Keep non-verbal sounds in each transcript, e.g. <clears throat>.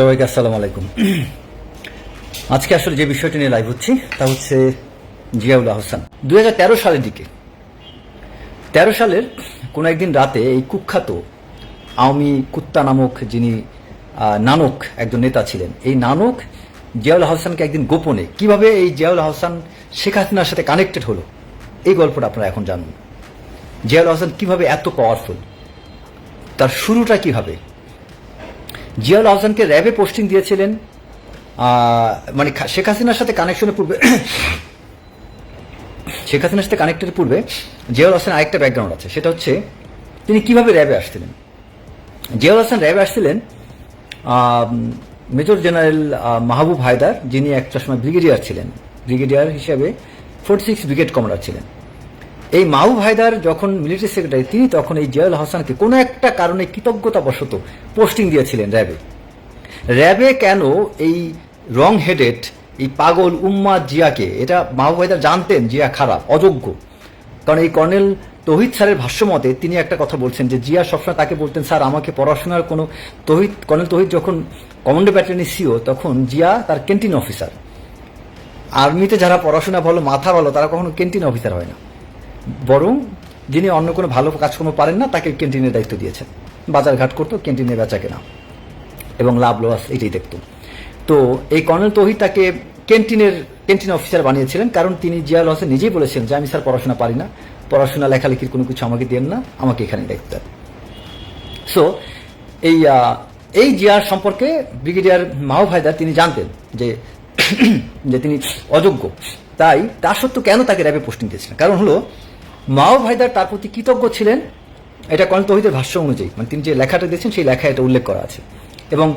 সবাইকে আসসালামু আলাইকুম। আজকে আসলে যে বিষয়টি নিয়ে লাইভ হচ্ছি, তা হচ্ছে জিয়াউল আহসান। দুই হাজার তেরো সালের দিকে। তেরো সালের কোনো একদিন রাতে এই কুখ্যাত আওয়ামী কুত্তা নামক যিনি নানক একজন নেতা ছিলেন, এই নানক জিয়াউল আহসানকে একদিন গোপনে কীভাবে এই জিয়াউল আহসান, শেখ হাসিনার সাথে কানেক্টেড হলো, এই গল্পটা আপনারা এখন জানুন। জিয়াউল আহসান কীভাবে এত পাওয়ারফুল তার শুরুটা কীভাবে জিয়াউল আহসানকে র্যাবে পোস্টিং দিয়েছিলেন। মানে শেখ হাসিনার সাথে কানেকশনের পূর্বে <coughs> শেখ হাসিনার সাথে কানেক্টের পূর্বে জিয়াউল হাসান আরেকটা ব্যাকগ্রাউন্ড আছে। সেটা হচ্ছে তিনি কীভাবে র্যাবে আসছিলেন? জিয়াউল হাসান র্যাবে আসছিলেন মেজর জেনারেল মাহবুব হায়দার, যিনি একটা সময় ব্রিগেডিয়ার ছিলেন। ব্রিগেডিয়ার হিসেবে ফোর্টি সিক্স ব্রিগেড কমান্ডার ছিলেন। এই মাহবুব ভাইদার যখন মিলিটারি সেক্রেটারি তিনি তখন এই জিয়াউল হাসানকে কোনো একটা কারণে কৃতজ্ঞতাবশত পোস্টিং দিয়েছিলেন র্যাবে। র্যাবে কেন এই রং হেডেড এই পাগল উম্মা জিয়াকে, এটা মাহবুব ভাইদার জানতেন জিয়া খারাপ, অযোগ্য। কারণ এই কর্নেল তহিদ স্যারের ভাষ্যমতে তিনি একটা কথা বলছেন যে, জিয়া সবসময় তাকে বলতেন, স্যার, আমাকে পড়াশোনার কোনো তহিদ কর্নেল তহিদ যখন কমান্ডো ব্যাটালিয়নের সিও তখন জিয়া তার ক্যান্টিন অফিসার আর্মিতে যারা পড়াশোনা ভালো, মাথা ভালো, তারা কখনো ক্যান্টিন অফিসার হয় না। বরং যিনি অন্য কোনো ভালো কাজকর্ম পারেন না, তাকে ক্যান্টিনের দায়িত্ব দিয়েছেন। বাজার ঘাট করতো, ক্যান্টিনে বেচা কেনা। এবং লাভ লস এটাই দেখতো। তো এই কর্নেল তহিদ তাকে ক্যান্টিনের, ক্যান্টিন অফিসার বানিয়েছিলেন, কারণ তিনি জিয়াউল হোসেন নিজেই বলেছেন যে, আমি স্যার পড়াশোনা পারি না। পড়াশোনা, লেখালেখির কোনো কিছু আমাকে দেন না, আমাকে এখানে দেন। সো এই এই জিয়ার সম্পর্কে ব্রিগেডিয়ার মাহবুব হায়দার তিনি জানতেন যে <clears throat> যে তিনি অযোগ্য। তাই তা সত্ত্বেও কেন তাকে র্যাবে পোস্টিং দিয়েছিলেন? কারণ হলো মাহবুব ভাইদার তার প্রতি কৃতজ্ঞ ছিলেন। এটা তহিদের ভাষ্য অনুযায়ী মানে তিনি যে লেখাটা দিয়েছেন, সেই লেখায় এটা উল্লেখ করা আছে। এবং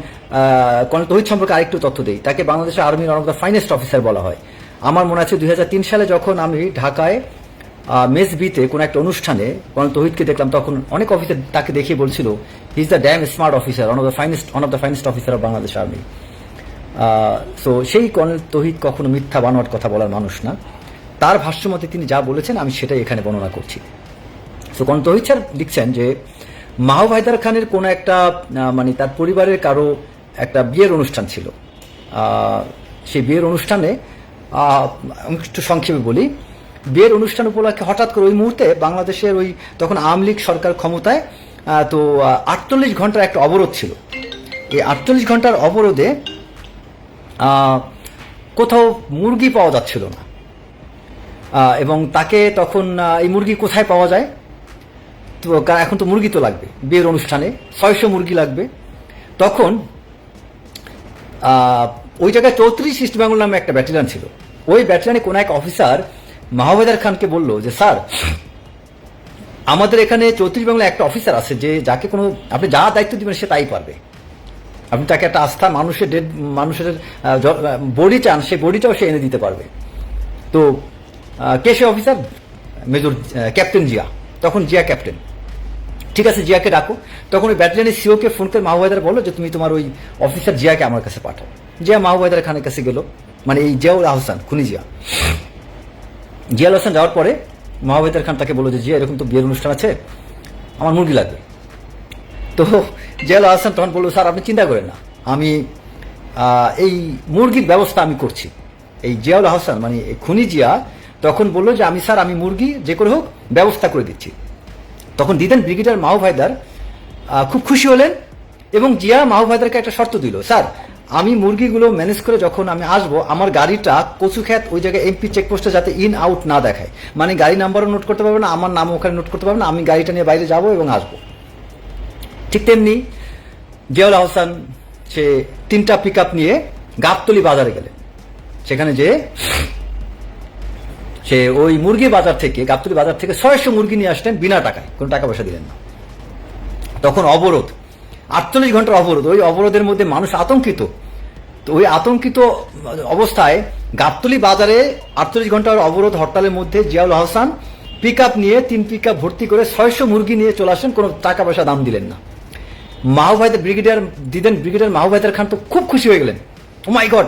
তহিদ সম্পর্কে আরেকটু তথ্য দেই। তাকে বাংলাদেশের আর্মির one of the finest officer বলা হয়। আমার মনে আছে দুই হাজার তিন সালে যখন আমি ঢাকায় মেস বিতে কোনো একটা অনুষ্ঠানে তহিদকে দেখলাম, তখন অনেক অফিসার তাকে দেখিয়ে বলছিল he is the damn smart officer one of the finest one of the finest officer of Bangladesh army so সেই কর্নেল তহিদ কখনো মিথ্যা বানোয়ার কথা বলার মানুষ না। তার ভাষ্যমতে তিনি যা বলেছেন, আমি সেটাই এখানে বর্ণনা করছি। সো কর্নেল তহিদ লিখছেন যে মাহবুব হায়দার খানের কোনো একটা মানে তার পরিবারের কারও একটা বিয়ের অনুষ্ঠান ছিল। সেই বিয়ের অনুষ্ঠানে একটু সংক্ষেপে বলি, বিয়ের অনুষ্ঠান উপলক্ষে হঠাৎ করে ওই মুহূর্তে বাংলাদেশের ওই তখন আওয়ামী লীগ সরকার ক্ষমতায় তো আটচল্লিশ ঘণ্টার একটা অবরোধ ছিল। এই আটচল্লিশ ঘণ্টার অবরোধে কোথাও মুরগি পাওয়া যাচ্ছিল না। এবং তাকে তখন এই মুরগি কোথায় পাওয়া যায়? তো এখন তো মুরগি তো লাগবে, বিয়ের অনুষ্ঠানে ছয়শো মুরগি লাগবে। তখন ওই জায়গায় চৌত্রিশ ইস্ট বেঙ্গল নামে একটা ব্যাটালিয়ন ছিল। ওই ব্যাটালিয়নে কোনো এক অফিসার মাহবেদার খানকে বলল যে, স্যার, আমাদের এখানে চৌত্রিশ বাংলা একটা অফিসার আছে যে, যাকে কোনো, আপনি যা দায়িত্ব দিবেন সে তাই পারবে। আপনি তাকে একটা আস্থা, মানুষের ডেড মানুষের বডি চান সেই বডিটাও সে এনে দিতে পারবে। তো আহ, কে সে অফিসার মেজর ক্যাপ্টেন জিয়া। তখন জিয়া ক্যাপ্টেন। ঠিক আছে জিয়াকে ডাকো। তখন ওই ব্যাটালিয়নের সিওকে ফোন করে মাহবুবাইদার বলো যে তুমি তোমার ওই অফিসার জিয়াকে আমার কাছে পাঠাও। জিয়া মাহবুবাইদার খানের কাছে গেল। মানে এই জিয়াউল আহসান খুনি জিয়া। জিয়াউল হাসান যাওয়ার পরে মাহবুবাইদার খান তাকে বলল যে জিয়া এরকম তো বিয়ের অনুষ্ঠান আছে আমার মুরগি লাগবে। তো জিয়াউল আহসান তখন বলল স্যার আপনি চিন্তা করেন না। আমি এই মুরগির ব্যবস্থা আমি করছি। এই জিয়াউল আহসান মানে খুনি জিয়া তখন বলল যে, আমি স্যার, আমি মুরগি, যে করে হোক, ব্যবস্থা করে দিচ্ছি। তখন দিদেন ব্রিগেডিয়ার মাহু ভাইদার খুব খুশি হলেন এবং জিয়া মাহু ভাইদারকে একটা শর্ত দিল, স্যার, আমি মুরগিগুলো ম্যানেজ করে যখন আমি আসব, আমার গাড়িটা কচুখ্যাত ওই জায়গায় এমপি চেকপোস্টে যাতে ইন, আউট না দেখায়। মানে গাড়ি নাম্বারও নোট করতে পারবে না, আমার নাম ওখানে নোট করতে পারবে না, আমি গাড়িটা নিয়ে বাইরে যাব এবং আসব। ঠিক তেমনি জিয়াউল আহসান, সে তিনটা পিক নিয়ে গাবতলি বাজারে গেলেন। সেখানে যে সে ওই মুরগি বাজার থেকে, গাবতলি বাজার থেকে ছয়শো মুরগি নিয়ে আসলেন বিনা টাকায়, কোনো টাকা পয়সা দিলেন না। তখন অবরোধ, আটচল্লিশ ঘণ্টার অবরোধ, ওই অবরোধের মধ্যে মানুষ আতঙ্কিত। তো ওই আতঙ্কিত অবস্থায় গাবতলি বাজারে আটচল্লিশ ঘণ্টার অবরোধ হরতালের মধ্যে জিয়াউল হাসান পিক নিয়ে, তিন পিক ভর্তি করে ছয়শো মুরগি নিয়ে চলে আসেন, কোনো টাকা পয়সা দাম দিলেন না। মাহুভাইদের ব্রিগেডিয়ার দিদেন ব্রিগেডিয়ার মাহুভাইদের খান তো খুব খুশি হয়ে গেলেন। ও মাই গড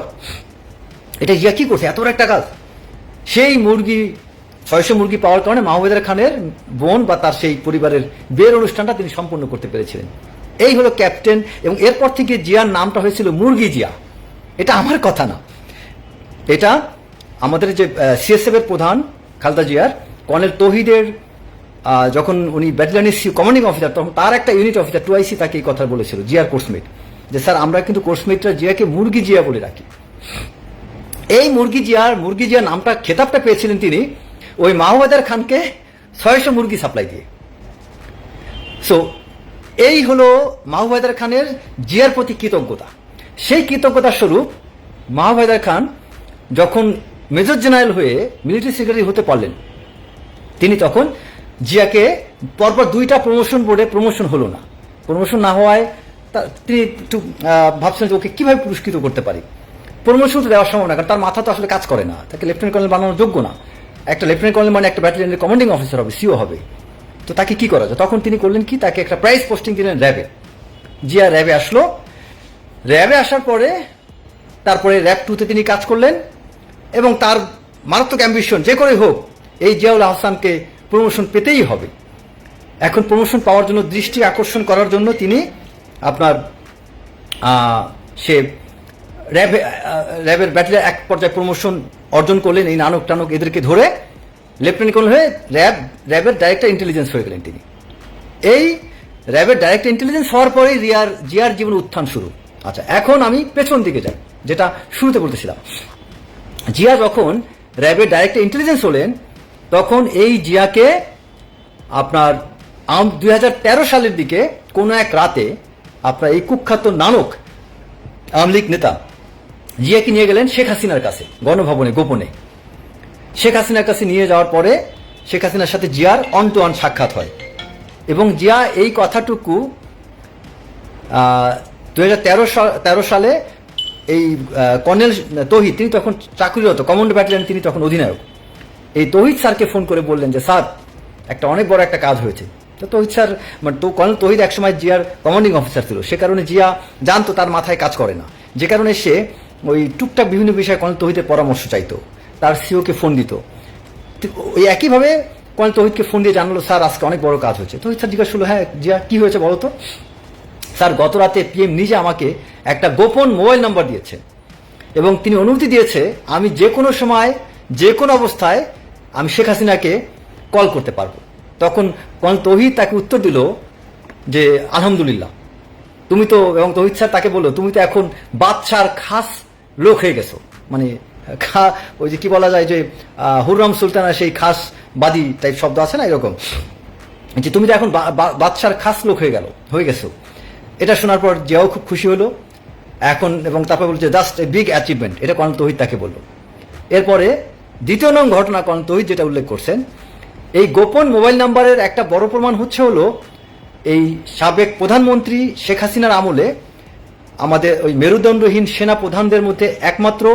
এটা জিয়া কি করছে? এত বড় একটা কাজ। সেই মুরগি, ছয়শো মুরগি পাওয়ার কারণে মাহমুদার খানের বোন বা তার সেই পরিবারের বিয়ের অনুষ্ঠানটা তিনি সম্পন্ন করতে পেরেছিলেন। এই হলো ক্যাপ্টেন এবং এরপর থেকে জিয়ার নামটা হয়েছিল মুরগি জিয়া। এটা আমার কথা না। এটা আমাদের যে সিএসএফ এর প্রধান খালদা জিয়ার কর্নেল তহিদের যখন উনি ব্যাটালিয়নের কমান্ডিং অফিসার, তখন তার একটা ইউনিট অফিসার, টুআইসি, তাকে এই কথা বলেছিল, জিয়ার কোর্সমেট। যে, স্যার, আমরা কিন্তু কোর্সমেটরা জিয়াকে মুরগি জিয়া বলে রাখি এই মুরগি জিয়ার, মুরগি জিয়া নামটা, খেতাবটা পেয়েছিলেন তিনি ওই মাহবাদার খানকে ছয়শো মুরগি সাপ্লাই দিয়ে। সো এই হলো মাহবাদার খানের জিয়ার প্রতি কৃতজ্ঞতা। সেই কৃতজ্ঞতার স্বরূপ মাহবাদার খান যখন মেজর জেনারেল হয়ে মিলিটারি সেক্রেটারি হতে পারলেন, তিনি তখন জিয়াকে পরপর দুইটা প্রমোশন বোর্ডে প্রমোশন হলো না। প্রমোশন না হওয়ায় তিনি একটু ভাবছেন যে ওকে কীভাবে পুরস্কৃত করতে পারি? প্রমোশন তো দেওয়ার সম্ভব না, কারণ তার মাথা তো আসলে কাজ করে না। তাকে লেফটেন্যান্ট কর্নেল বানানোর যোগ্য না। একটা লেফটেন্যান্ট কর্নেল মানে একটা ব্যাটালিয়নের কমান্ডিং অফিসার হবে সিও হবে। তো তাকে কি করা যায়? তখন তিনি করলেন কি? তাকে একটা প্রাইজ পোস্টিং দিলেন র্যাবে। জিয়া র্যাবে আসলো। র্যাবে আসার পরে তারপরে র্যাব টুতে তিনি কাজ করলেন এবং তার মারাত্মক অ্যাম্বিশন যে করে হোক, এই জিয়াউল আহসানকে প্রমোশন পেতেই হবে। এখন প্রমোশন পাওয়ার জন্য দৃষ্টি আকর্ষণ করার জন্য তিনি আপনার সে র্যাবে র্যাবের ব্যাটেলিয়ার এক পর্যায়ে প্রমোশন অর্জন করলেন এই নানক টানক এদেরকে ধরে লেফটেন্যান্ট কর্নেল হয়ে র্যাব, র্যাবের ডাইরেক্টর ইন্টেলিজেন্স হয়ে গেলেন তিনি। এই র্যাবের ডাইরেক্ট ইন্টেলিজেন্স হওয়ার পরেই রিয়ার, জিয়ার জীবন উত্থান শুরু। আচ্ছা এখন আমি পেছন দিকে যাই, যেটা শুরুতে বলতেছিলাম। জিয়া যখন র্যাবের ডাইরেক্ট ইন্টেলিজেন্স হলেন, তখন এই জিয়াকে আপনার আম দুই হাজার তেরো সালের দিকে কোনো এক রাতে আপনার এই কুখ্যাত নানক আওয়ামী লীগ নেতা জিয়াকে নিয়ে গেলেন শেখ হাসিনার কাছে, গণভবনে, গোপনে। শেখ হাসিনার কাছে নিয়ে যাওয়ার পরে শেখ হাসিনার সাথে জিয়ার অন টু অন সাক্ষাৎ হয়। এবং জিয়া এই কথাটুকু দু হাজার তেরো সালে এই কর্নেল তহিদ, তিনি তখন চাকরিরত, কমান্ডো ব্যাটালিয়ন, তিনি তখন অধিনায়ক। এই তহিদ স্যারকে ফোন করে বললেন যে, স্যার, একটা অনেক বড় একটা কাজ হয়েছে। তো তহিদ স্যার মানে তো কর্নেল তহিদ একসময় জিয়ার কমান্ডিং অফিসার ছিল। সে কারণে জিয়া জানতো তার মাথায় কাজ করে না। যে কারণে সে ওই টুকটাক বিভিন্ন বিষয়ে কর্নেল তহিদের পরামর্শ চাইতো। তার সিওকে ফোন দিত। ওই একইভাবে কর্নেল তহিদকে ফোন দিয়ে জানালো, স্যার, আজকে অনেক বড় কাজ হয়েছে। তহিদ স্যার জিজ্ঞাসা করল হ্যাঁ জিয়া, কি হয়েছে বলো তো? স্যার, গত রাতে পিএম নিজে আমাকে একটা গোপন মোবাইল নাম্বার দিয়েছে এবং তিনি অনুমতি দিয়েছে, আমি যে কোনো সময়, যে কোনো অবস্থায় আমি শেখ হাসিনাকে কল করতে পারব। তখন কোন তহিদ তাকে উত্তর দিল যে, আলহামদুলিল্লাহ। তুমি তো, এবং তহিদ স্যার তাকে বলল, তুমি তো এখন বাদশার খাস লোক হয়ে গেছো। মানে খা, ওই যে কি বলা যায় যে হুররাম সুলতানা সেই খাস বাদী টাইপ শব্দ আছে না এরকম? যে তুমি তো এখন বাদশার খাস লোক হয়ে গেল, হয়ে গেছো। এটা শোনার পর জিয়াও খুব খুশি হলো। এখন, এবং তারপর বলছে জাস্ট এ বিগ অ্যাচিভমেন্ট এটা কর্ণ তহিদ তাকে বলল। এরপরে দ্বিতীয় নং ঘটনা কর্ণ তহিদ যেটা উল্লেখ করছেন, এই গোপন মোবাইল নাম্বারের একটা বড় প্রমাণ হচ্ছে হলো, এই সাবেক প্রধানমন্ত্রী শেখ হাসিনার আমলে আমাদের ওই মেরুদণ্ডহীন সেনা প্রধানদের মধ্যে একমাত্র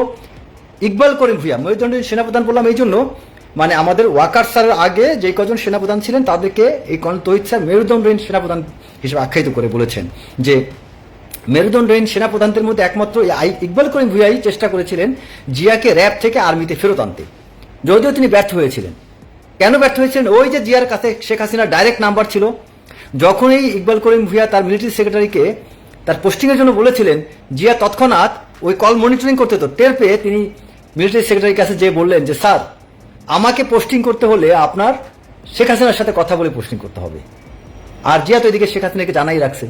ইকবাল করিম ভুইয়া। মেরুদণ্ডহীন সেনাপ্রধান বললাম এই জন্য মানে আমাদের ওয়াকার স্যারের আগে যে কজন সেনাপ্রধান ছিলেন, তাদেরকে এই তহিদ স্যার মেরুদণ্ডহীন সেনাপ্রধান হিসেবে আখ্যায়িত করে বলেছেন যে, মেরুদণ্ডহীন সেনাপ্রধানদের মধ্যে একমাত্র ইকবাল করিম ভুইয়াই চেষ্টা করেছিলেন জিয়াকে র্যাব থেকে আর্মিতে ফেরত আনতে। যদিও তিনি ব্যর্থ হয়েছিলেন। কেন ব্যর্থ হয়েছিলেন? ওই যে জিয়ার কাছে শেখ হাসিনার ডাইরেক্ট নাম্বার ছিল, যখনই ইকবাল করিম ভুইয়া তার মিলিটারি সেক্রেটারিকে তার পোস্টিংয়ের জন্য বলেছিলেন, জিয়া, তৎক্ষণাৎ ওই কল মনিটরিং করতে তো। টের পেয়ে তিনি মিলিটারি সেক্রেটারির কাছে যেয়ে বললেন যে, স্যার, আমাকে পোস্টিং করতে হলে আপনার শেখ হাসিনার সাথে কথা বলে পোস্টিং করতে হবে। আর জিয়া তো এদিকে শেখ হাসিনাকে জানাই রাখছে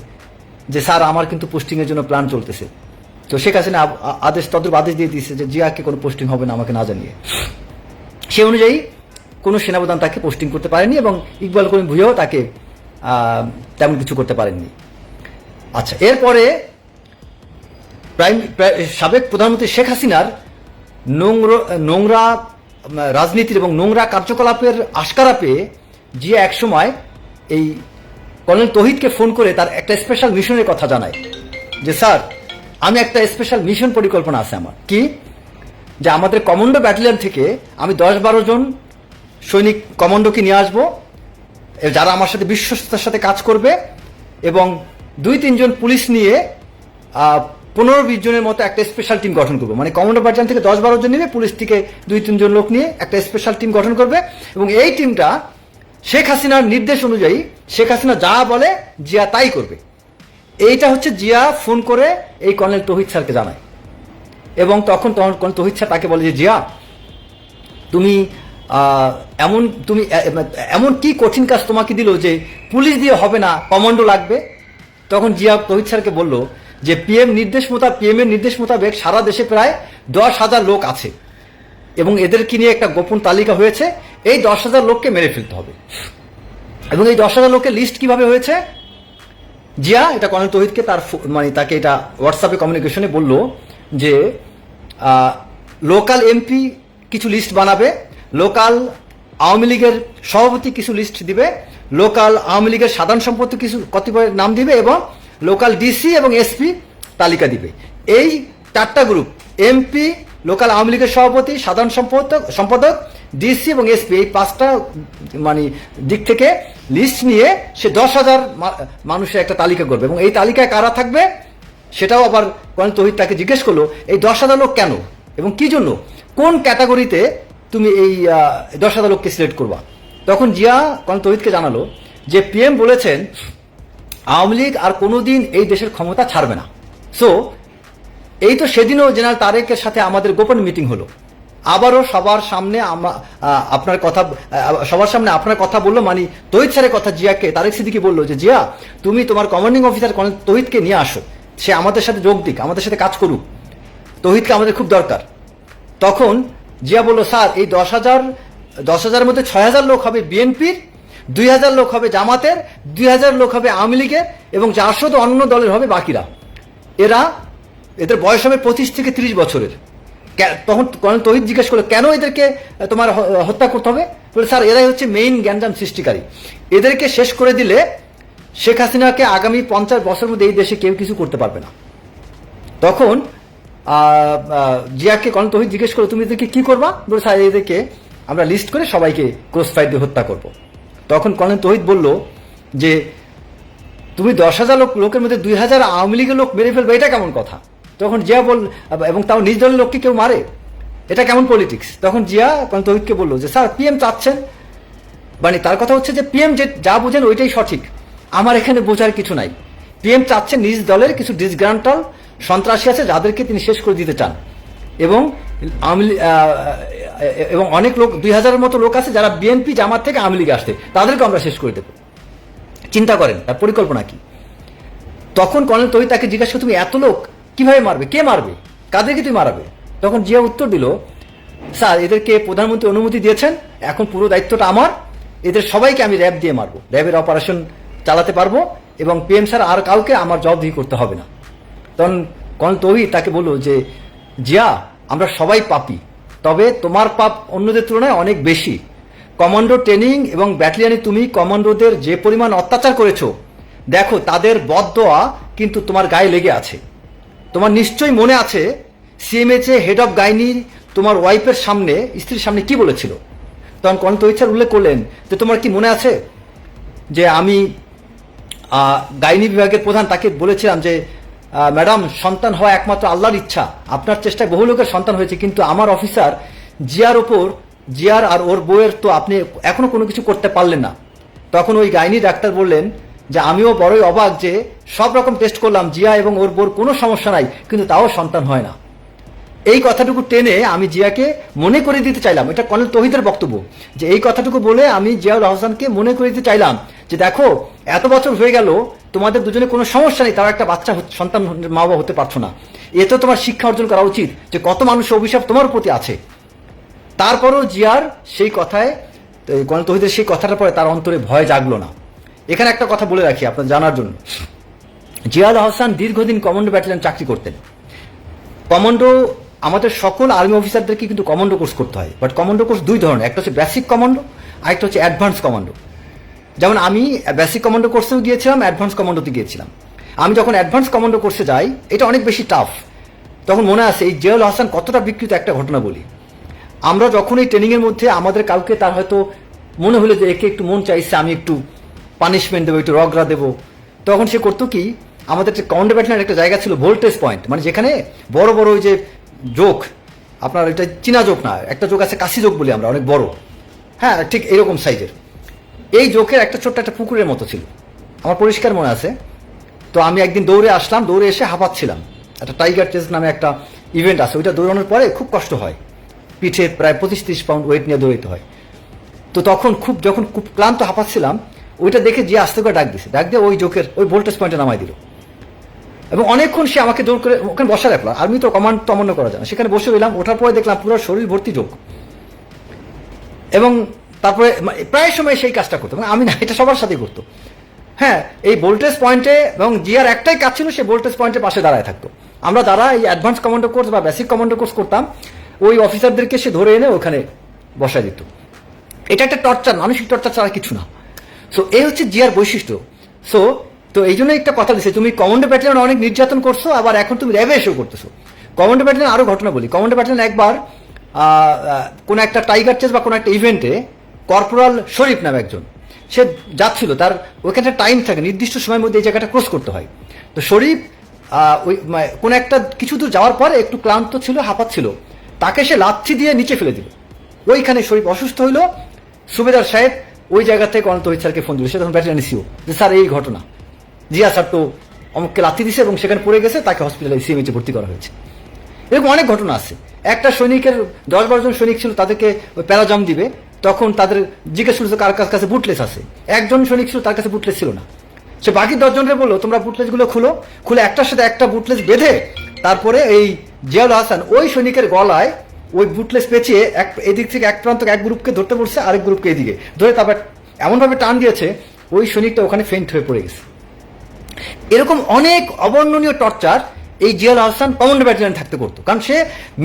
যে, স্যার, আমার কিন্তু পোস্টিংয়ের জন্য প্ল্যান চলতেছে। তো শেখ হাসিনা আদেশ তদ্রুপ আদেশ দিয়ে দিয়েছে যে, জিয়াকে কোনো পোস্টিং হবে না, আমাকে না জানিয়ে। সে অনুযায়ী কোনো সেনাপ্রধান তাকে পোস্টিং করতে পারেনি এবং ইকবাল করিম ভুইয়াও তাকে তেমন কিছু করতে পারেননি। আচ্ছা এরপরে প্রাইম, প্রাই- সাবেক প্রধানমন্ত্রী শেখ হাসিনার নোংরা নোংরা রাজনীতির এবং নোংরা কার্যকলাপের আশকারা পেয়ে যে একসময় এই কর্নেল তহিদকে ফোন করে তার একটা স্পেশাল মিশনের কথা জানায়। যে, স্যার, আমি একটা স্পেশাল মিশন পরিকল্পনা আছে আমার। কি? যে, আমাদের কমান্ডো ব্যাটালিয়ন থেকে আমি দশ বারো জন সৈনিক কমান্ডোকে নিয়ে আসব যারা আমার সাথে বিশ্বস্ততার সাথে কাজ করবে এবং দুই, তিনজন পুলিশ নিয়ে পনেরো, বিশ জনের মতো একটা স্পেশাল টিম গঠন করব। মানে কমান্ডো ব্যাটালিয়ন থেকে দশ, বারো জন নিবে, পুলিশ থেকে দুই তিনজন লোক নিয়ে একটা স্পেশাল টিম গঠন করবে। এবং এই টিমটা শেখ হাসিনার নির্দেশ অনুযায়ী শেখ হাসিনা যা বলে জিয়া তাই করবে। এইটা হচ্ছে জিয়া ফোন করে এই কর্নেল তহিদ স্যারকে জানায়। এবং তখন তখন কর্নেল তহিদ স্যার তাকে বলে যে, জিয়া, তুমি এমন তুমি এমন কি কঠিন কাজ তোমাকে দিল যে পুলিশ দিয়ে হবে না কমান্ডো লাগবে? তখন জিয়া তহিদ স্যারকে বলল যে পিএম নির্দেশ মোতাবেক পিএম এর নির্দেশ মোতাবেক সারা দেশে প্রায় দশ হাজার লোক আছে এবং এদেরকে নিয়ে একটা গোপন তালিকা হয়েছে, এই দশ হাজার লোককে মেরে ফেলতে হবে। এবং এই দশ হাজার লোকের লিস্ট কীভাবে হয়েছে? জিয়া, এটা কর্নেল তহিদকে তার মানে তাকে এটা হোয়াটসঅ্যাপে কমিউনিকেশনে বলল যে লোকাল এমপি কিছু লিস্ট বানাবে লোকাল আওয়ামী লীগের সভাপতি কিছু লিস্ট দিবে লোকাল আওয়ামী লীগের সাধারণ সম্পত্তি কিছু কতিপয় নাম দিবে এবং লোকাল ডিসি এবং এসপি তালিকা দিবে। এই চারটা গ্রুপ, এমপি, লোকাল আওয়ামী লীগের সভাপতি, সাধারণ সম্পাদক সম্পাদক, ডিসি এবং এসপি, এই পাঁচটা মানে দিক থেকে লিস্ট নিয়ে সে দশ হাজার মানুষের একটা তালিকা করবে। এবং এই তালিকায় কারা থাকবে, সেটাও আবার কর্নেল তহিদ তাকে জিজ্ঞেস করল, এই দশ হাজার লোক কেন? এবং কি জন্য? কোন ক্যাটাগরিতে তুমি এই দশ হাজার লোককে সিলেক্ট করবা? তখন জিয়া কর্নেল তহিদকে জানালো যে পিএম বলেছেন, আওয়ামী লীগ আর কোনোদিন এই দেশের ক্ষমতা ছাড়বে না। সো এই তো সেদিনও জেনারেল তারেকের সাথে আমাদের গোপন মিটিং হলো। আবারও সবার সামনে আপনার কথা সবার সামনে আপনার কথা বলল মানে তহিদ স্যারের কথা জিয়াকে, তারেক সিদ্দিকি বলল যে, জিয়া, তুমি তোমার কমান্ডিং অফিসার কর্নেল তহিদকে নিয়ে আসো। সে আমাদের সাথে যোগ দিক, আমাদের সাথে কাজ করুক। তহিদকে আমাদের খুব দরকার। তখন জিয়া বলল, স্যার, এই দশ হাজার দশ হাজারের মধ্যে ছয় হাজার লোক হবে বিএনপির, দুই হাজার লোক হবে জামাতের, দুই হাজার লোক হবে আওয়ামী লীগের এবং চারশো তো অন্য দলের হবে বাকিরা। এরা এদের বয়স হবে পঁচিশ থেকে তিরিশ বছরের। তখন কর্নেল তহিদ জিজ্ঞেস করল, কেন এদেরকে তোমার হত্যা করতে হবে? বলে, স্যার, এরাই হচ্ছে মেইন গ্যাঞ্জাম সৃষ্টিকারী। এদেরকে শেষ করে দিলে শেখ হাসিনাকে আগামী পঞ্চাশ বছর মধ্যে এই দেশে কেউ কিছু করতে পারবে না। তখন জিয়াকে কর্নেল তহিদ জিজ্ঞেস করল, তুমি এদেরকে কি করবা? বলে, স্যার, এদেরকে আমরা লিস্ট করে সবাইকে ক্রস ফাইট দিয়ে হত্যা করব। তখন কর্নেল তহিদ বলল যে, তুমি দশ হাজার লোক, লোকের মধ্যে দুই হাজার আওয়ামী লীগের লোক মেরে ফেলবে, এটা কেমন কথা? তখন জিয়া বল এবং তাও নিজ দলের লোককে কেউ মারে? এটা কেমন পলিটিক্স তখন জিয়া কর্নেল তহিদকে বলল যে, স্যার পিএম চাচ্ছেন। মানে তার কথা হচ্ছে যে পিএম যে যা বোঝেন ওইটাই সঠিক। আমার এখানে বোঝার কিছু নাই। পিএম চাচ্ছেন নিজ দলের কিছু ডিসগ্রান্টাল সন্ত্রাসী আছে, যাদেরকে তিনি শেষ করে দিতে চান। এবং এবং অনেক লোক, দুই হাজারের মতো লোক আছে যারা বিএনপি জামাত থেকে আওয়ামী লীগে আসতে তাদেরকে আমরা শেষ করে দেবো। চিন্তা করেন, তার পরিকল্পনা কি? তখন কর্নেল তহিদ তাকে জিজ্ঞাসা তুমি এত লোক, কীভাবে মারবে? কে মারবে? কাদেরকে তুমি মারাবে? তখন জিয়া উত্তর দিল, স্যার, এদেরকে প্রধানমন্ত্রী অনুমতি দিয়েছেন। এখন পুরো দায়িত্বটা আমার। এদের সবাইকে আমি র্যাব দিয়ে মারবো। র্যাবের অপারেশন চালাতে পারব এবং পিএম স্যার আর কাউকে আমার জবাবদিহি করতে হবে না। তখন কর্নেল তহিদ তাকে বলল যে, জিয়া, আমরা সবাই পাপি। তবে তোমার পাপ অন্যদের তুলনায় অনেক বেশি। কমান্ডো ট্রেনিং এবং ব্যাটালিয়ানে তুমি কমান্ডোদের যে পরিমাণ অত্যাচার করেছ, দেখো তাদের বদদোয়া কিন্তু তোমার গায়ে লেগে আছে। তোমার নিশ্চয়ই মনে আছে সিএমএচএ হেড অফ গাইনি তোমার ওয়াইফের সামনে, স্ত্রীর সামনে কি বলেছিল? তখন তহিদ স্যার উল্লেখ করলেন যে তোমার কি মনে আছে? যে আমি গাইনি বিভাগের প্রধান তাকে বলেছিলাম যে ম্যাডাম সন্তান হওয়া একমাত্র আল্লাহর ইচ্ছা। আপনার চেষ্টায় বহু লোকের সন্তান হয়েছে, কিন্তু আমার অফিসার জিয়ার ওপর জিয়ার আর ওর বউয়ের তো আপনি এখনও কোনো কিছু করতে পারলেন না। তখন ওই গাইনি ডাক্তার বললেন যে, আমিও বড়ই অবাক যে সব রকম টেস্ট করলাম, জিয়া এবং ওর বউর কোনো সমস্যা নাই, কিন্তু তাও সন্তান হয় না। এই কথাটুকু টেনে আমি জিয়াকে মনে করে দিতে চাইলাম। এটা কর্নেল তহিদের বক্তব্য যে এই কথাটুকু বলে আমি জিয়াউল হাসানকে মনে করে দিতে চাইলাম যে দেখো, এত বছর হয়ে গেল, তোমাদের দুজনে কোনো সমস্যা নেই, তারা একটা বাচ্চা সন্তান মা বাবা হতে পারছ না। এতে তোমার শিক্ষা অর্জন করা উচিত যে কত মানুষের অভিশাপ তোমার প্রতি আছে। তারপরেও জিয়ার সেই কথায় কর্নেল তহিদের সেই কথাটার পরে তার অন্তরে ভয় জাগলো না। এখানে একটা কথা বলে রাখি আপনার জানার জন্য। জিয়াউল হাসান দীর্ঘদিন কমান্ডো ব্যাটালিয়ন চাকরি করতেন। কমান্ডো আমাদের সকল আর্মি অফিসারদেরকে কিন্তু কমান্ডো কোর্স করতে হয়। বাট কমান্ডো কোর্স দুই ধরনের, একটা হচ্ছে বেসিক কমান্ডো আরেকটা হচ্ছে অ্যাডভান্স কমান্ডো যেমন আমি বেসিক কমান্ডো কোর্সেও গিয়েছিলাম অ্যাডভান্স কমান্ডোতে গিয়েছিলাম। আমি যখন অ্যাডভান্স কমান্ডো কোর্সে যাই, এটা অনেক বেশি টাফ তখন মনে আছে, এই জিয়াউল হাসান কতটা বিকৃত একটা ঘটনা বলি। আমরা যখন এই ট্রেনিংয়ের মধ্যে আমাদের কাউকে তার হয়তো মনে হলো যে একে একটু মন চাইছে, আমি একটু পানিশমেন্ট দেবো, একটু রগরা দেবো। তখন সে করতো কি, আমাদের যে কমান্ডো ব্যাটালিয়নের একটা জায়গা ছিল ভোল্টেজ পয়েন্ট মানে যেখানে বড় বড় ওই যে যোগ, আপনার এটা চীনা যোগ না, একটা যোগ আছে কাশি যোগ বলি আমরা, অনেক বড়। হ্যাঁ ঠিক এরকম সাইজের এই জোকের একটা ছোট্ট একটা পুকুরের মতো ছিল। আমার পরিষ্কার মনে আছে। তো আমি একদিন দৌড়ে আসলাম, দৌড়ে এসে হাঁপাচ্ছিলাম। একটা টাইগার টেস্ট নামে একটা ইভেন্ট আছে, ওইটা দৌড়ানোর পরে খুব কষ্ট হয়। পিঠে প্রায় পঁচিশ তিরিশ পাউন্ড ওয়েট নিয়ে দৌড়াইতে হয়। তো তখন খুব, যখন খুব ক্লান্ত হাঁপাচ্ছিলাম, ওইটা দেখে যে আস্তে করে ডাক দিছে। ডাক দিয়ে ওই জোকের ওই ভোল্টেজ পয়েন্টে নামাই দিল। এবং অনেকক্ষণ সে আমাকে জোর করে ওখানে বসা রাখল। আর্মি তো কমান্ড তো অমান্য করা যায় সেখানে বসে রইলাম। ওঠার পরে দেখলাম পুরো শরীর ভর্তি যোগ। এবং তারপরে প্রায় সময় সেই কাজটা করতো। মানে আমি না, এটা সবার সাথে করতো। হ্যাঁ এই ভোল্টেজ পয়েন্টে এবং জিয়ার একটাই কাজ ছিল, সে ভোল্টেজ পয়েন্টের পাশে দাঁড়ায় থাকতো। আমরা যারা এই অ্যাডভান্স কমান্ডো কোর্স বা বেসিক কমান্ডো কোর্স করতাম, ওই অফিসারদেরকে সে ধরে এনে ওখানে বসা দিত। এটা একটা টর্চার মানসিক টর্চার ছাড়া কিছু না। সো এই হচ্ছে জিয়ার বৈশিষ্ট্য। সো তো এই জন্য একটা কথা দিচ্ছে তুমি কমান্ডো ব্যাটালিয়ন অনেক নির্যাতন করছ, আবার এখন তুমি র্যাবে এসেও করতেছো। কমান্ডো ব্যাটালিয়ন আরও ঘটনা বলি। কমান্ডো ব্যাটালিয়ন একবার কোনো একটা টাইগার চেস বা কোনো একটা ইভেন্টে কর্পোরাল শরীফ নামে একজন, সে যাচ্ছিল, তার ওইখানে টাইম থাকে, নির্দিষ্ট সময়ের মধ্যে এই জায়গাটা ক্রস করতে হয়। তো শরীফ ওই কোনো একটা কিছু দূর যাওয়ার পরে একটু ক্লান্ত ছিল হাঁপাচ্ছিল তাকে সে লাথি দিয়ে নিচে ফেলে দিল। ওইখানে শরীফ অসুস্থ হইল। সুবেদার সাহেব ওই জায়গা থেকে অনন্ত স্যারকে ফোন দিল, সে তখন ব্যাটালিয়ান সিও যে, স্যার, এই ঘটনা। জিয়া স্যার তো অমুককে লাথি দিছে এবং সেখানে পড়ে গেছে, তাকে হসপিটালে সিএমএইচে ভর্তি করা হয়েছে। এরকম অনেক ঘটনা আছে। একটা সৈনিকের দশ বারো জন সৈনিক ছিল, তাদেরকে প্যারাজাম দিবে, তখন তাদের জিজ্ঞেস করছে কার কাছে বুটলেস আছে? একজন সৈনিক ছিল, তার কাছে বুটলেস ছিল না। সে বাকি দশজনকে বলল, তোমরা বুটলেসগুলো খুলো। খুলে একটার সাথে একটা বুটলেস বেঁধে, তারপরে এই জিয়াউল হাসান ওই সৈনিকের গলায় ওই বুটলেস পেঁচিয়ে এক, এদিক থেকে এক প্রান্ত এক গ্রুপকে ধরতে পড়ছে আরেক গ্রুপকে এদিকে। ধরে তারপর এমনভাবে টান দিয়েছে, ওই সৈনিকটা ওখানে ফেন্ট হয়ে পড়ে গেছে। এরকম অনেক অবর্ণনীয় টর্চার এই জিয়াল আহসান কমান্ডো ব্যাটালিয়ন থাকতে করতো। কারণ সে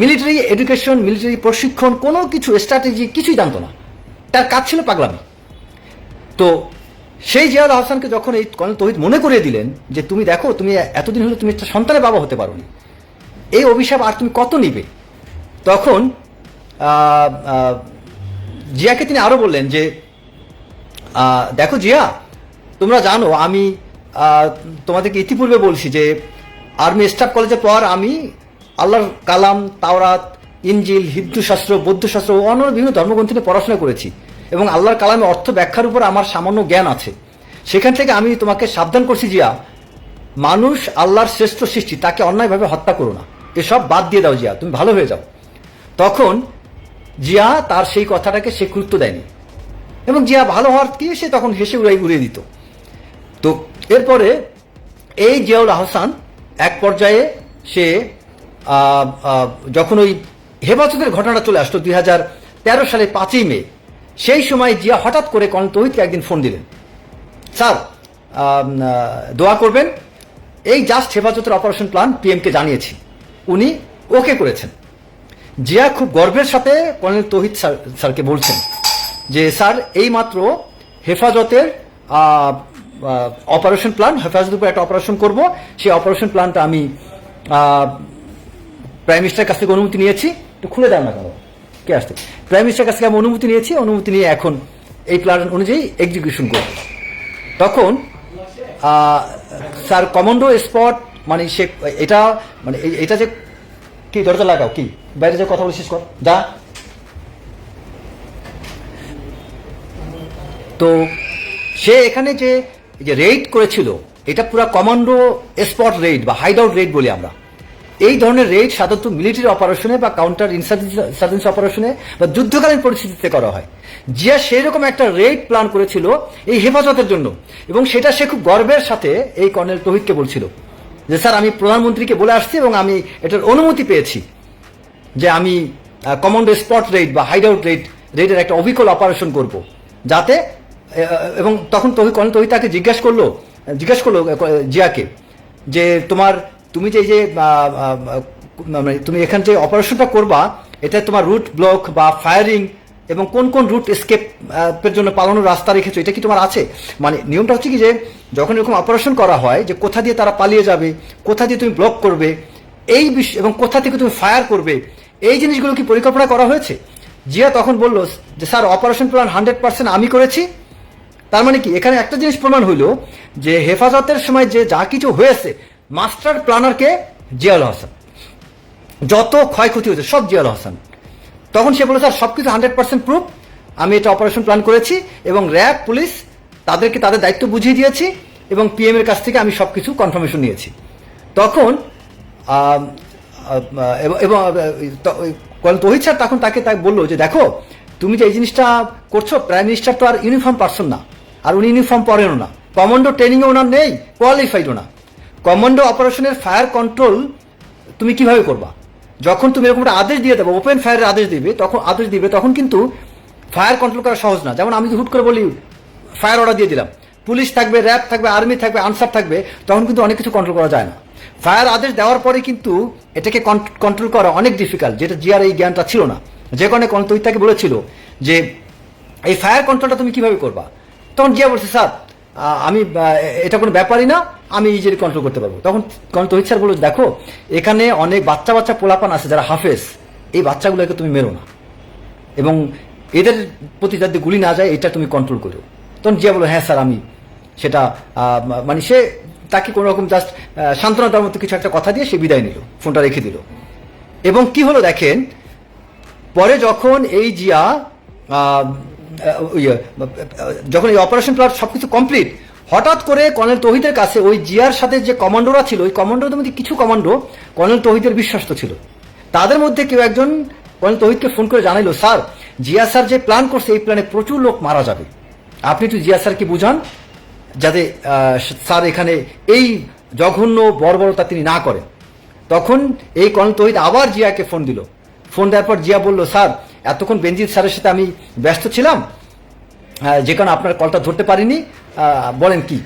মিলিটারি এডুকেশন মিলিটারি প্রশিক্ষণ, কোনো কিছু স্ট্র্যাটেজি কিছুই জানতো না। তার কাজ ছিল পাগলামি। তো সেই জিয়াউল আহসানকে যখন এই কর্নেল তহিদ মনে করিয়ে দিলেন যে, তুমি দেখো, তুমি এতদিন হলে তুমি একটা সন্তানের বাবা হতে পারোনি। এই অভিশাপ আর তুমি কত নিবে? তখন জিয়াকে তিনি আরও বললেন যে দেখো জিয়া, তোমরা জানো আমি তোমাদেরকে ইতিপূর্বে বলছি যে আর্মি স্টাফ কলেজের পর আমি আল্লাহর কালাম, তাওরাত ইঞ্জিল হিন্দু শাস্ত্র বৌদ্ধ শাস্ত্র ও অন্য বিভিন্ন ধর্মগ্রন্থ নিয়ে পড়াশোনা করেছি এবং আল্লাহর কালামে অর্থ ব্যাখ্যার উপর আমার সামান্য জ্ঞান আছে। সেখান থেকে আমি তোমাকে সাবধান করছি জিয়া, মানুষ আল্লাহর শ্রেষ্ঠ সৃষ্টি, তাকে অন্যায়ভাবে হত্যা করো না। এসব বাদ দিয়ে দাও জিয়া, তুমি ভালো হয়ে যাও। তখন জিয়া তার সেই কথাটাকে সে গুরুত্ব দেয়নি। এবং জিয়া ভালো হওয়ার কি, সে তখন হেসে উড়াই উড়িয়ে দিত। তো এরপরে এই জিয়াউল আহসান এক পর্যায়ে সে যখন ওই হেফাজতের ঘটনাটা চলে আসলো দুই হাজার তেরো সালে পাঁচই মে, সেই সময় জিয়া হঠাৎ করে কন তহিদকে একদিন ফোন দিলেন। স্যার দোয়া করবেন, এই জাস্ট হেফাজতের অপারেশন প্ল্যান পিএমকে জানিয়েছি। উনি ওকে করেছেন। জিয়া খুব গর্বের সাথে কর্নেল তহিদ স্যার, স্যারকে বলছেন যে, স্যার এই মাত্র হেফাজতের অপারেশন প্ল্যান হেফাজতের উপর একটা অপারেশন করব। সেই অপারেশন প্ল্যানটা আমি প্রাইম মিনিস্টারের কাছ থেকে অনুমতি নিয়েছি। তো খুলে দেন না কেন? কে আসতে প্রাইম মিনিস্টারের কাছ থেকে আমি অনুমতি নিয়েছি। অনুমতি নিয়ে এখন এই প্ল্যান অনুযায়ী এক্সিকিউশন করব। তখন স্যার কমান্ডো স্পট মানে সে, এটা মানে এটা যে, কি দরজা লাগাও, কি? বাইরে যে কথা বলে শেষ কর। যা। তো, সে এখানে যে যে রেড করেছিল, এটা পুরো কমান্ডো স্পট রেড বা হাইড আউট রেড বলি আমরা। এই ধরনের রেড সাধারণত মিলিটারি অপারেশনে বা কাউন্টার ইনসার্জেন্সি অপারেশনে বা যুদ্ধকালীন পরিস্থিতিতে করা হয়। জিয়া সেই রকম একটা রেড প্ল্যান করেছিল এই হেফাজতের জন্য এবং সেটা সে খুব গর্বের সাথে এই কর্নেল তহিদকে বলছিল যে, স্যার, আমি প্রধানমন্ত্রীকে বলে আসছি এবং আমি এটার অনুমতি পেয়েছি যে আমি কমান্ডো স্পট রেড বা হাইড আউট রেড রেডের একটা অবিকল অপারেশন করব। যাতে এবং তখন তহি কর্নেল তহি তাকে জিজ্ঞাসা করল জিজ্ঞাসা করল জিয়াকে যে তোমার, তুমি যে যে মানে তুমি এখান যে অপারেশনটা করবা, এটা তোমার রুট ব্লক বা ফায়ারিং এবং কোন কোন রুট স্কেপ এর জন্য পালানোর রাস্তা রেখেছো, এটা কি তোমার আছে? মানে নিয়মটা হচ্ছে কি যে, যখন এরকম অপারেশন করা হয়, যে কোথা দিয়ে তারা পালিয়ে যাবে, কোথা দিয়ে তুমি ব্লক করবে, এই বিষয় এবং কোথা থেকে তুমি ফায়ার করবে, এই জিনিসগুলো কি পরিকল্পনা করা হয়েছে? জিয়া তখন বলল, যে sir operation plan hundred percent আমি করেছি তার মানে কি? এখানে একটা জিনিস প্রমাণ হইল যে হেফাজতের সময় যে যা কিছু হয়েছে, মাস্টার প্ল্যানারকে জিয়াউল হাসান, যত ক্ষয়ক্ষতি হয়েছে, সব জিয়াউল হাসান। তখন সে বলে স্যার, সবকিছু হান্ড্রেড পার্সেন্ট প্রুফ। আমি এটা অপারেশন প্ল্যান করেছি এবং র্যাব, পুলিশ তাদেরকে তাদের দায়িত্ব বুঝিয়ে দিয়েছি এবং পিএম এর কাছ থেকে আমি সব কিছু কনফার্মেশন নিয়েছি। তখন এবং- তহিদ স্যার তখন তাকে তাকে বলল যে, দেখো, তুমি যে এই জিনিসটা করছ, প্রাইম মিনিস্টার তো আর ইউনিফর্ম পারসন না। আর উনি ইউনিফর্ম পরেনও না। কমান্ডো ট্রেনিংয়ে ওনার নেই কোয়ালিফাইডও না। কমান্ডো অপারেশনের ফায়ার কন্ট্রোল তুমি কীভাবে করবা? যখন তুমি এরকম একটা আদেশ দিয়ে দেবো ওপেন ফায়ারের আদেশ দিবে, তখন আদেশ দিবে, তখন কিন্তু ফায়ার কন্ট্রোল করা সহজ না। যেমন আমি হুট করে বলি ফায়ার অর্ডার দিয়ে দিলাম, পুলিশ থাকবে র্যাব থাকবে আর্মি থাকবে আনসার থাকবে, তখন কিন্তু অনেক কিছু কন্ট্রোল করা যায় না। ফায়ার আদেশ দেওয়ার পরে কিন্তু এটাকে কন্ট্রোল করা অনেক ডিফিকাল্ট যেটা জিয়ার এই জ্ঞানটা ছিল না। যে কারণে তাকে বলেছিল যে, এই ফায়ার কন্ট্রোলটা তুমি কীভাবে করবা? তখন জিয়া বলছে, স্যার আমি এটা কোনো ব্যাপারই না, আমি ইজিলি কন্ট্রোল করতে পারব। তখন তখন তহিদ স্যার বলল, দেখো, এখানে অনেক বাচ্চা বাচ্চা পোলাপান আছে যারা হাফেজ, এই বাচ্চাগুলোকে তুমি মেরো না। এবং এদের প্রতি যাতে গুলি না যায়, এটা তুমি কন্ট্রোল করো। তখন জিয়া বলল হ্যাঁ স্যার, আমি সেটা মানে সে তাকে কোনো রকম জাস্ট সান্ত্বনা দেওয়ার মতো কিছু একটা কথা দিয়ে সে বিদায় নিল, ফোনটা রেখে দিল। এবং কি হলো দেখেন, পরে যখন এই জিয়া যখন এই অপারেশন প্লাট সবকিছু কমপ্লিট হঠাৎ করে কর্নেল তহিদের কাছে ওই জিয়ার সাথে যে কমান্ডোরা ছিল, ওই কমান্ডোদের মধ্যে কিছু কমান্ডো কর্নেল তহিদের বিশ্বস্ত ছিল। তাদের মধ্যে কেউ একজন কর্নেল তহিদকে ফোন করে জানাইলো, স্যার, জিয়া স্যার যে প্ল্যান করছে, এই প্ল্যানে প্রচুর লোক মারা যাবে। আপনি একটু জিয়া স্যারকে বুঝান, যাতে স্যার এখানে এই জঘন্য বর্বরতা তিনি না করেন। তখন এই কর্নেল তহিদ আবার জিয়াকে ফোন দিল। ফোন দেওয়ার পর জিয়া বলল, স্যার এতক্ষণ বেনজিৎ স্যারের সাথে আমি ব্যস্ত ছিলাম আহ, যে কারণে আপনার কলটা ধরতে পারিনি বলেন কি।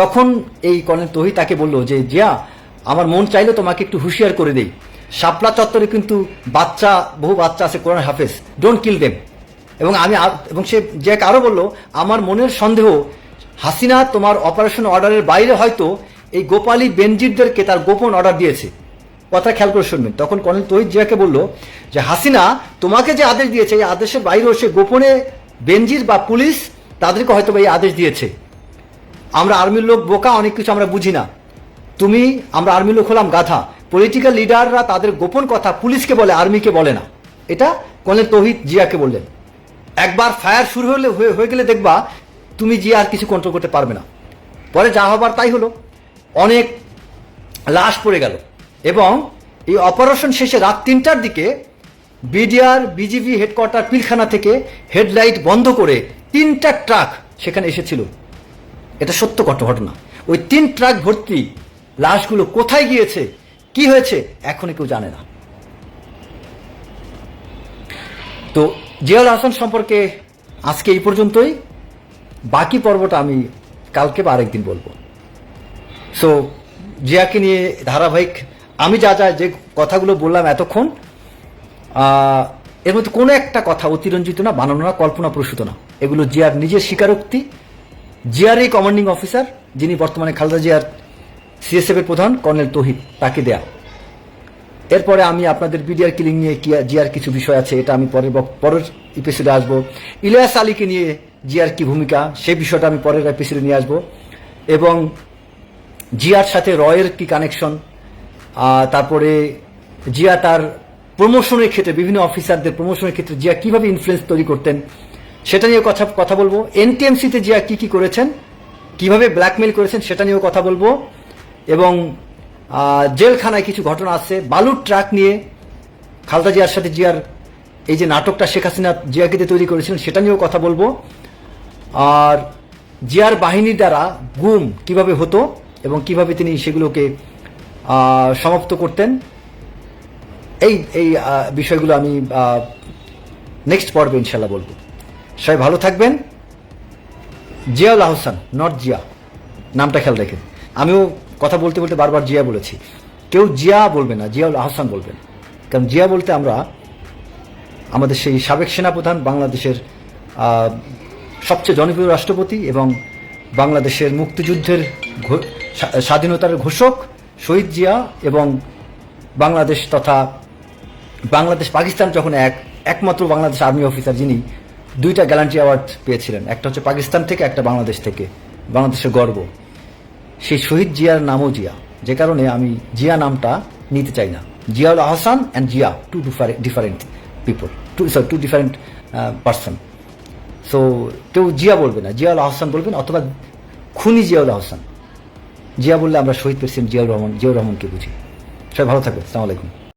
তখন এই কর্নেল তহি তাকে বলল যে জিয়া আমার মন চাইলে তোমাকে একটু হুঁশিয়ার করে দেই। শাপলা চত্বরে কিন্তু বাচ্চা বহু বাচ্চা আছে কোরআন হাফেজ। ডোন্ট কিল দেম এবং আমি এবং সে জিয়াকে আরও বলল আমার মনের সন্দেহ হাসিনা তোমার অপারেশন অর্ডারের বাইরে হয়তো এই গোপালী বেনজিরদেরকে তার গোপন অর্ডার দিয়েছে। কথা খেয়াল করে শুনবেন তখন কর্নেল তহিদ জিয়াকে বলল যে, হাসিনা, তোমাকে যে আদেশ দিয়েছে, এই আদেশের বাইরেও সে গোপনে বেঞ্জির বা পুলিশ তাদেরকে হয়তো এই আদেশ দিয়েছে। আমরা আর্মির লোক বোকা, অনেক কিছু আমরা বুঝি না। তুমি, আমরা আর্মির লোক হলাম গাধা। পলিটিক্যাল লিডাররা তাদের গোপন কথা পুলিশকে বলে, আর্মিকে বলে না। এটা কর্নেল তহিদ জিয়াকে বললেন। একবার ফায়ার শুরু হলে, হয়ে গেলে দেখবা তুমি জিয়া আর কিছু কন্ট্রোল করতে পারবে না। পরে যা হবার তাই হলো। অনেক লাশ পড়ে গেল। এবং এই অপারেশন শেষে রাত তিনটার দিকে বিডিআর, বিজিবি হেডকোয়ার্টার পিলখানা থেকে হেডলাইট বন্ধ করে তিনটা ট্রাক সেখানে এসেছিল। এটা সত্য ঘট- ঘটনা। ওই তিন ট্রাক ভর্তি লাশগুলো কোথায় গিয়েছে, কি হয়েছে এখনও কেউ জানে না। তো জিয়াউল হাসান সম্পর্কে আজকে এই পর্যন্তই। বাকি পর্বটা আমি কালকে বা আরেকদিন বলব। সো জিয়াকে নিয়ে ধারাবাহিক আমি যা যা যে কথাগুলো বললাম এতক্ষণ এর মধ্যে কোনো একটা কথা অতিরঞ্জিত না, বানানো না কল্পনা প্রসূত না। এগুলো জিয়ার নিজের স্বীকারোক্তি। জিয়ার এই কমান্ডিং অফিসার যিনি বর্তমানে খালেদা জিয়ার সিএসএফ এর প্রধান, কর্নেল তহিদ, তাকে দেয়া। এরপরে আমি আপনাদের বিডিআর কিলিং নিয়ে জিয়ার কিছু বিষয় আছে, এটা আমি পরের পরের এপিসোডে আসব। ইলিয়াস আলীকে নিয়ে জিয়ার কি ভূমিকা সেই বিষয়টা আমি পরের এপিসোডে নিয়ে আসব। এবং জিয়ার সাথে রয়ের কি কানেকশন তারপরে জিয়া তার প্রমোশনের ক্ষেত্রে, বিভিন্ন অফিসারদের প্রমোশনের ক্ষেত্রে জিয়া কীভাবে ইনফ্লুয়েন্স তৈরি করতেন, সেটা নিয়েও কথা কথা বলব। এনটিএমসিতে জিয়া কি কি করেছেন, কীভাবে ব্ল্যাকমেল করেছেন, সেটা নিয়েও কথা বলব। এবং জেলখানায় কিছু ঘটনা আছে। বালুর ট্রাক নিয়ে খালদা জিয়ার সাথে জিয়ার এই যে নাটকটা শেখ হাসিনা জিয়াকে তৈরি করেছিলেন, সেটা নিয়েও কথা বলব। আর জিয়ার বাহিনীর দ্বারা গুম কীভাবে হতো এবং কীভাবে তিনি সেগুলোকে সমাপ্ত করতেন। এই এই বিষয়গুলো আমি নেক্সট পর্বে ইনশাল্লাহ বলব। সবাই ভালো থাকবেন। জিয়াউল আহসান নট জিয়া। নামটা খেয়াল রেখেন। আমিও কথা বলতে বলতে বারবার জিয়া বলেছি। কেউ জিয়া বলবে না, জিয়াউল আহসান বলবেন। কারণ জিয়া বলতে আমরা আমাদের সেই সাবেক সেনাপ্রধান, বাংলাদেশের সবচেয়ে জনপ্রিয় রাষ্ট্রপতি এবং বাংলাদেশের মুক্তিযুদ্ধের স্বাধীনতার ঘোষক শহীদ জিয়া এবং বাংলাদেশ তথা বাংলাদেশ পাকিস্তান যখন এক, একমাত্র বাংলাদেশ আর্মি অফিসার যিনি দুইটা গ্যালান্টি অ্যাওয়ার্ড পেয়েছিলেন। একটা হচ্ছে পাকিস্তান থেকে, একটা বাংলাদেশ থেকে। বাংলাদেশের গর্ব। সেই শহীদ জিয়ার নামও জিয়া। যে কারণে আমি জিয়া নামটা নিতে চাই না। Ziaul Ahsan and Zia two different people two sorry two different person so কেউ জিয়া বলবে না। জিয়াউল আহসান বলবেন অথবা খুনি জিয়াউল আহসান। জিয়া বললে আমরা শহীদ প্রেসিডেন্ট জিয়াউর রহমান, জিয়াউর রহমানকে বুঝি। সবাই ভালো থাকবে আসসালামু আলাইকুম